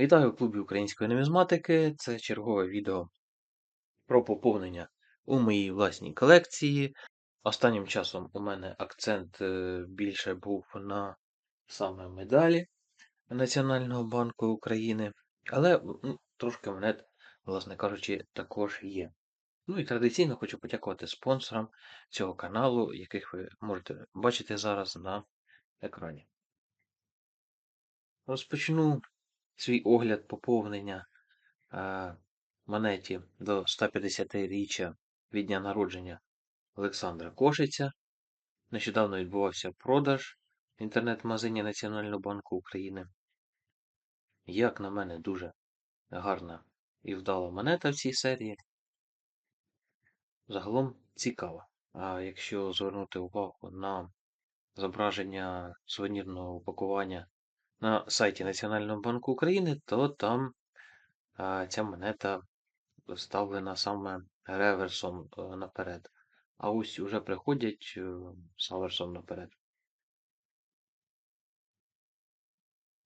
Вітаю в клубі української нумізматики. Це чергове відео про поповнення у моїй власній колекції. Останнім часом у мене акцент е, більше був на саме медалі Національного банку України, але трошки монет, власне кажучи, також є. Ну і традиційно хочу подякувати спонсорам цього каналу, яких ви можете бачити зараз на екрані. Розпочну свій огляд поповнення е, монеті до 150-річчя від дня народження Олександра Кошиця. Нещодавно відбувався продаж в інтернет-магазині Національного банку України. Як на мене, дуже гарна і вдала монета в цій серії. Загалом цікава. А якщо звернути увагу на зображення сувенірного упакування на сайті Національного банку України, то там ця монета вставлена саме реверсом е, наперед. А ось уже приходять з аверсом наперед.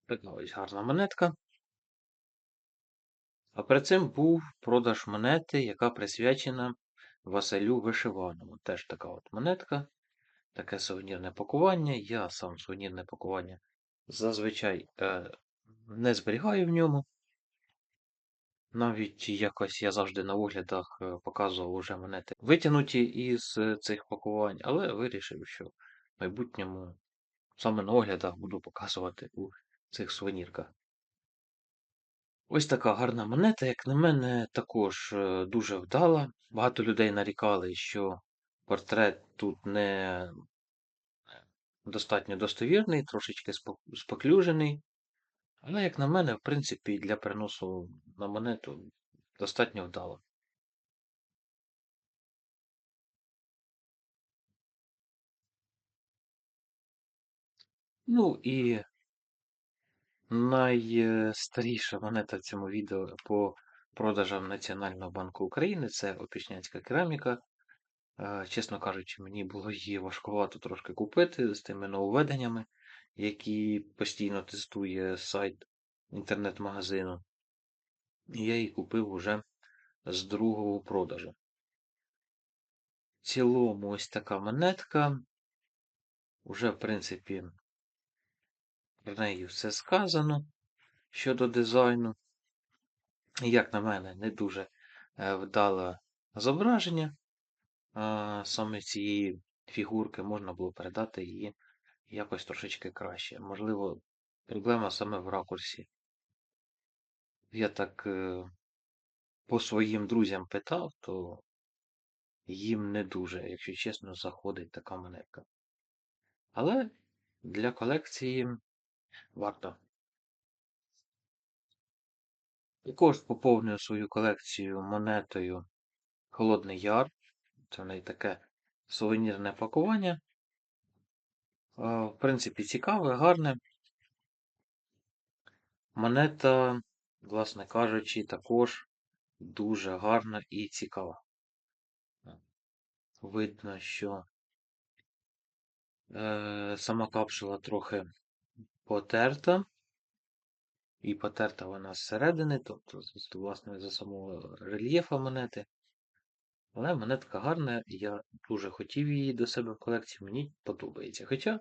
Така ось гарна монетка. А перед цим був продаж монети, яка присвячена Василю Вишиваному. Теж така от монетка, таке сувенірне пакування. Я сам сувенірне пакування зазвичай е, не зберігаю в ньому. Навіть якось я завжди на оглядах е, показував уже монети витягнуті із е, цих пакувань, але вирішив, що в майбутньому саме на оглядах буду показувати у цих сувенірках. Ось така гарна монета, як на мене, також е, дуже вдала. Багато людей нарікали, що портрет тут не достатньо достовірний, трошечки споклюжений. Але, як на мене, в принципі, для переносу на монету достатньо вдало. Ну і найстаріша монета в цьому відео по продажам Національного банку України це опішнянська кераміка. Е, чесно кажучи, мені було її важкувато трошки купити з тими нововведеннями, які постійно тестує сайт інтернет-магазину. І я її купив уже з другого продажу. В цілому ось така монетка. Уже, в принципі, про неї все сказано щодо дизайну. Як на мене, не дуже е, вдале зображення. Саме цієї фігурки можна було передати її якось трошечки краще. Можливо, проблема саме в ракурсі. Я так е, по своїм друзям питав, то їм не дуже, якщо чесно, заходить така монетка. Але для колекції варто. Також поповнюю свою колекцію монетою Холодний Яр. Це в неї таке сувенірне пакування. В принципі, цікаве, гарне. Монета, власне кажучи, також дуже гарна і цікава. Видно, що е, сама капсула трохи потерта. І потерта вона зсередини, тобто, власне, за самого рельєфа монети. Але монетка гарна, я дуже хотів її до себе в колекції, мені подобається. Хоча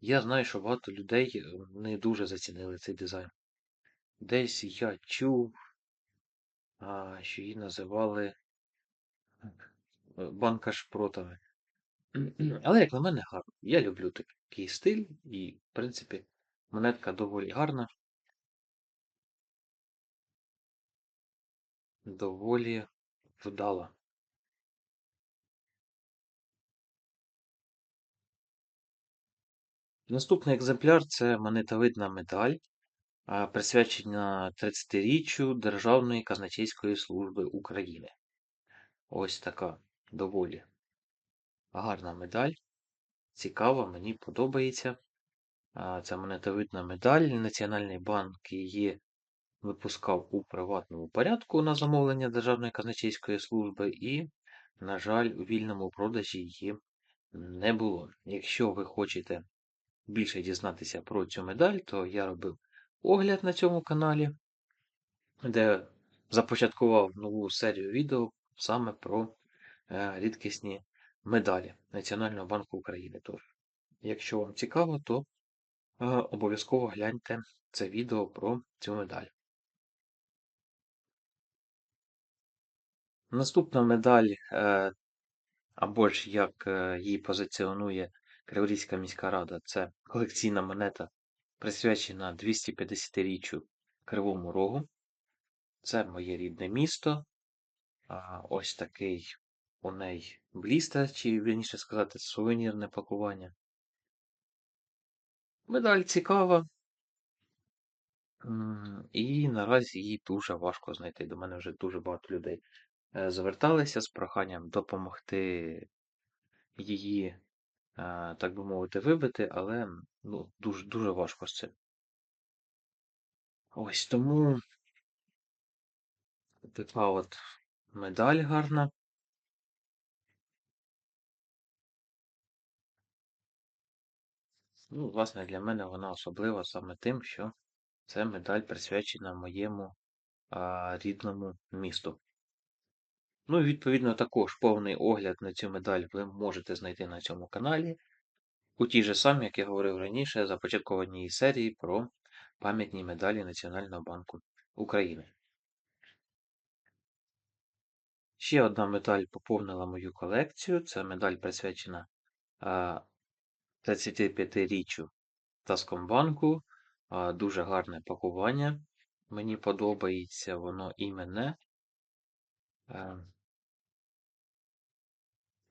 я знаю, що багато людей е, не дуже зацінили цей дизайн. Десь я чув, що її називали е, банка шпротами. Але, як на мене, гарно. Я люблю такий стиль, і, в принципі, монетка доволі гарна. Доволі вдала. Наступний екземпляр це монетовидна медаль, присвячена 30-річчю Державної казначейської служби України. Ось така доволі гарна медаль. Цікава, мені подобається. Це монетовидна медаль. Національний банк її випускав у приватному порядку на замовлення Державної казначейської служби, і, на жаль, у вільному продажі її не було. Якщо ви хочете більше дізнатися про цю медаль, то я робив огляд на цьому каналі. де започаткував нову серію відео саме про е, рідкісні медалі Національного банку України. Тож, якщо вам цікаво, то е, обов'язково гляньте це відео про цю медаль. Наступна медаль, е, або ж як її позиціонує Криворізька міська рада, це колекційна монета, присвячена 250-річчю Кривому Рогу. Це моє рідне місто. Ось такий у неї блістер, чи вірніше сказати, сувенірне пакування. Медаль цікава. І наразі її дуже важко знайти. До мене вже дуже багато людей е, зверталися з проханням допомогти її, так би мовити, вибити, але ну, дуже дуже важко з цим. Ось тому така от медаль гарна. Ну, власне, для мене вона особлива саме тим, що це медаль присвячена моєму а, рідному місту. Ну і відповідно також повний огляд на цю медаль ви можете знайти на цьому каналі. У тій же самій, як я говорив раніше, започаткованій серії про пам'ятні медалі Національного банку України. Ще одна медаль поповнила мою колекцію. Це медаль присвячена 35-річчю Таскомбанку. Дуже гарне пакування. Мені подобається воно і мене.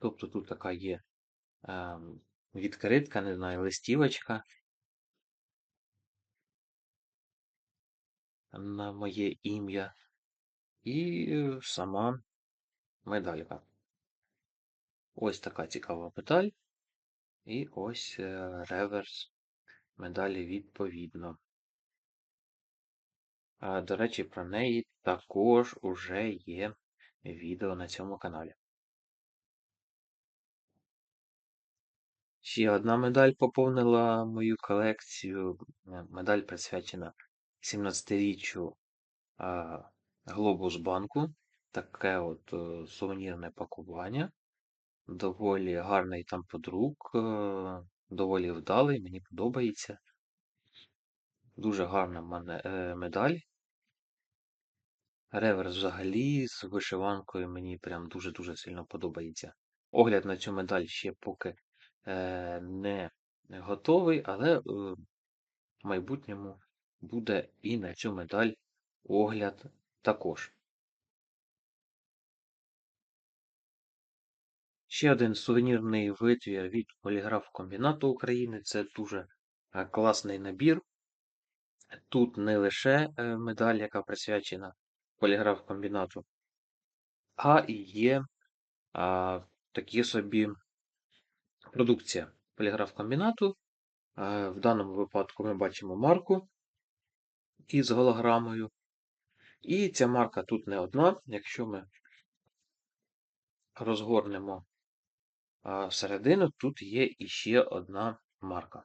Тобто тут така є відкритка, не знаю, листівочка на моє ім'я. І сама медалька. Ось така цікава медаль. І ось е, реверс медалі відповідно. До речі, про неї також уже є відео на цьому каналі. Ще одна медаль поповнила мою колекцію. Е, медаль присвячена 17-річчю Глобус банку. Таке от е, сувенірне пакування. Доволі гарний там подрук, е, доволі вдалий, мені подобається. Дуже гарна медаль. Реверс взагалі з вишиванкою мені прям дуже-дуже сильно подобається. Огляд на цю медаль ще поки не готовий, але е, в майбутньому буде і на цю медаль огляд також. Ще один сувенірний витвір від поліграф комбінату України. Це дуже е, класний набір. Тут не лише е, медаль, яка присвячена поліграф комбінату, а і є а, такі собі продукція поліграф комбінату. В даному випадку ми бачимо марку із голограмою. І ця марка тут не одна. Якщо ми розгорнемо всередину, тут є іще одна марка.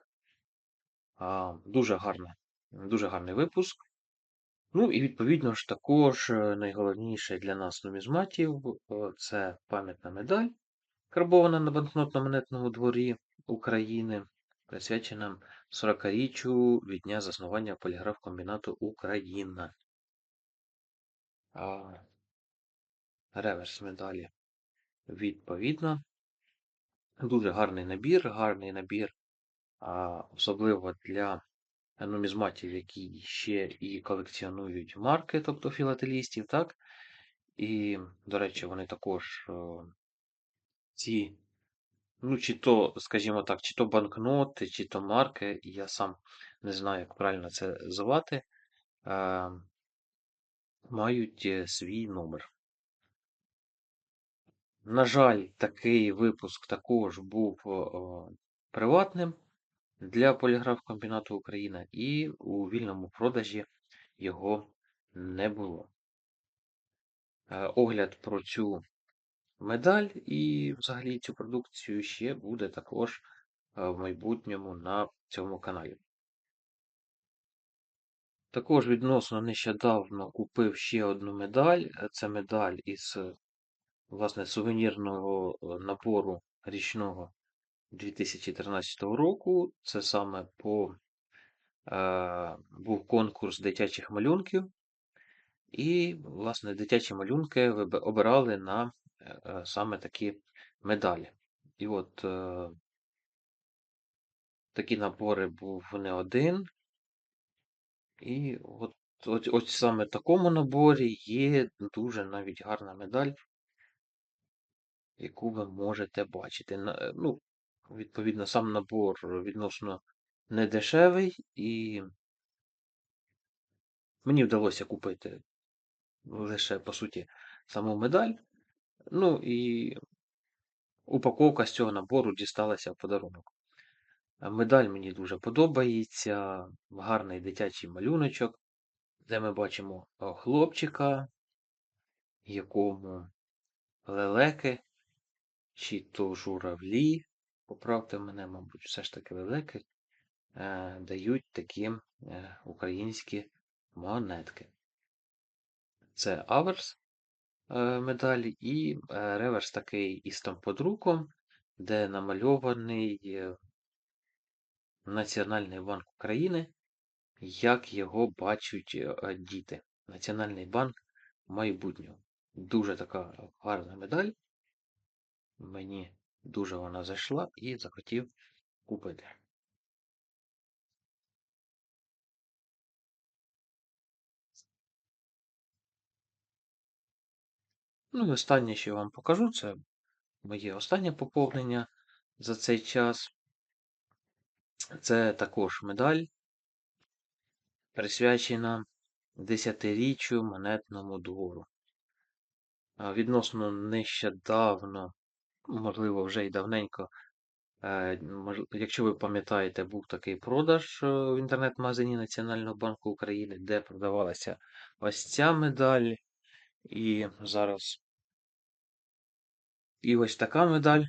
Дуже гарна, дуже гарний випуск. Ну і відповідно ж також е, найголовніше для нас нумізматів це пам'ятна медаль, карбована на банкнотно-монетному дворі України, присвячена 40-річчю від дня заснування поліграф комбінату Україна. Реверс медалі. Відповідно. Дуже гарний набір, гарний набір, особливо для нумізматів, які ще і колекціонують марки, тобто філателістів, так? І, до речі, вони також ці, ну, чи то, скажімо так, чи то банкноти, чи то марки, я сам не знаю, як правильно це звати, мають е, свій номер. На жаль, такий випуск також був приватним для поліграф комбінату Україна, і у вільному продажі його не було. Е, огляд про цю медаль і взагалі цю продукцію ще буде також е, в майбутньому на цьому каналі. Також відносно нещодавно купив ще одну медаль. Е, Це медаль із власне сувенірного е, набору річного 2013 року. Це саме по е, був конкурс дитячих малюнків. І, власне, дитячі малюнки обирали на е, е, саме такі медалі. І от е, такі набори був не один. І от, от, от саме в такому наборі є дуже навіть гарна медаль, яку ви можете бачити. Е, Ну, відповідно, сам набор відносно недешевий, і мені вдалося купити лише, по суті, саму медаль. Ну і упаковка з цього набору дісталася в подарунок. Медаль мені дуже подобається. Гарний дитячий малюночок, де ми бачимо хлопчика, якому лелеки, чи то журавлі, поправте мене, мабуть, все ж таки лелеки, е, дають такі е, українські монетки. Це аверс е, медалі і е, реверс такий із тамподруком, де намальований е, Національний банк України, як його бачать е, діти. Національний банк майбутнього. Дуже така гарна медаль. Мені дуже вона зайшла і захотів купити. Ну і останнє, що я вам покажу, це моє останнє поповнення за цей час. Це також медаль, присвячена десятиріччю монетному двору. Відносно нещодавно, можливо, вже й давненько, е, якщо ви пам'ятаєте, був такий продаж е, в інтернет-магазині Національного банку України, де продавалася ось ця медаль. І зараз і ось така медаль.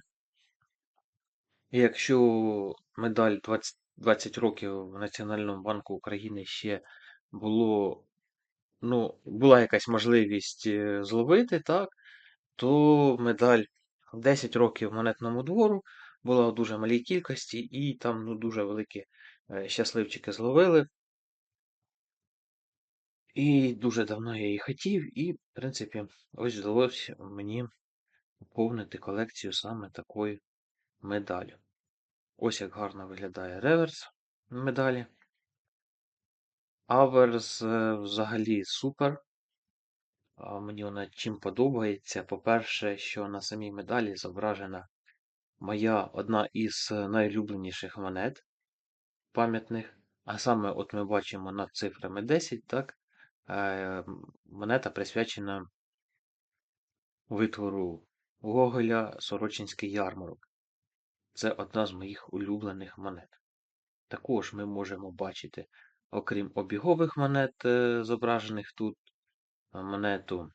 Якщо медаль 20, 20 років в Національному банку України ще було, ну, була якась можливість е, зловити, так, то медаль 10 років монетному двору була в дуже малій кількості, і там ну, дуже великі е, щасливчики зловили. І дуже давно я її хотів, і, в принципі, ось вдалося мені поповнити колекцію саме такої медалі. Ось як гарно виглядає реверс медалі. Аверс е, взагалі супер. Мені вона чим подобається. По-перше, що на самій медалі зображена моя одна із найулюбленіших монет пам'ятних. А саме, от ми бачимо над цифрами 10, так, е, монета присвячена витвору Гоголя Сорочинський ярмарок. Це одна з моїх улюблених монет. Також ми можемо бачити, окрім обігових монет, е, зображених тут, е, монету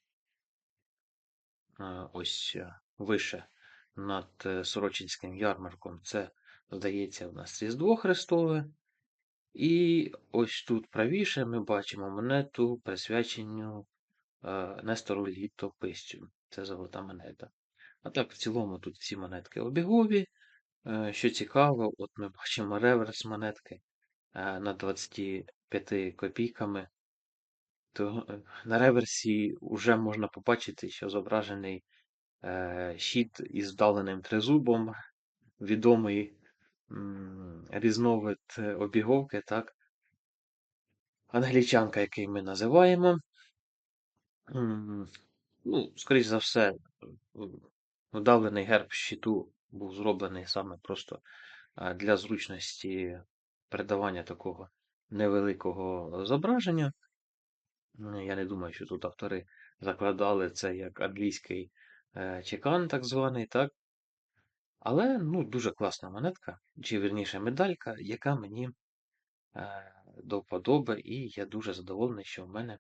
е, ось вище над Сорочинським ярмарком. Це, здається, у нас Різдво Христове. І ось тут правіше ми бачимо монету, присвячену Нестору Літописцю. Це золота монета. А так, в цілому, тут всі монетки обігові. Е, Що цікаво, от ми бачимо реверс монетки е, на 25 копійками. То е, на реверсі вже можна побачити, що зображений щит із вдаленим тризубом, відомий різновид обіговки, так? Англічанка, який ми називаємо. Ну, скоріш за все, вдавлений герб щиту був зроблений саме просто для зручності передавання такого невеликого зображення. Ну, Я не думаю, що тут автори закладали це як англійський е, чекан, так званий, так? Але ну, дуже класна монетка, чи вірніше медалька, яка мені е, до вподоби, і я дуже задоволений, що в мене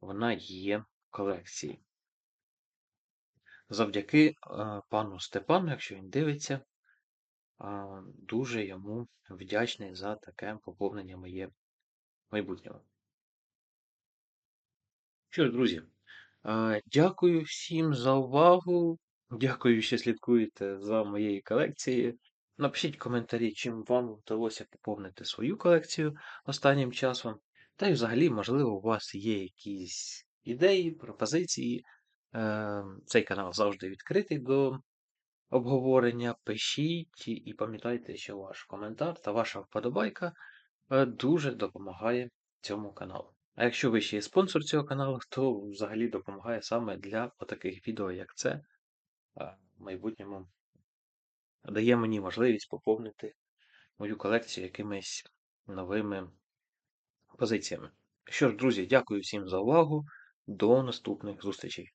вона є в колекції. Завдяки е, пану Степану, якщо він дивиться, дуже йому вдячний за таке поповнення моє майбутнього. Що ж, друзі, е, дякую всім за увагу. Дякую, що слідкуєте за моєю колекцією. Напишіть коментарі, чим вам вдалося поповнити свою колекцію останнім часом. Та й взагалі, можливо, у вас є якісь ідеї, пропозиції. Е, Цей канал завжди відкритий до обговорення. Пишіть і пам'ятайте, що ваш коментар та ваша вподобайка е, дуже допомагає цьому каналу. А якщо ви ще є спонсор цього каналу, то взагалі допомагає саме для таких відео, як це, в майбутньому дає мені можливість поповнити мою колекцію якимись новими позиціями. Що ж, друзі, дякую всім за увагу. До наступних зустрічей!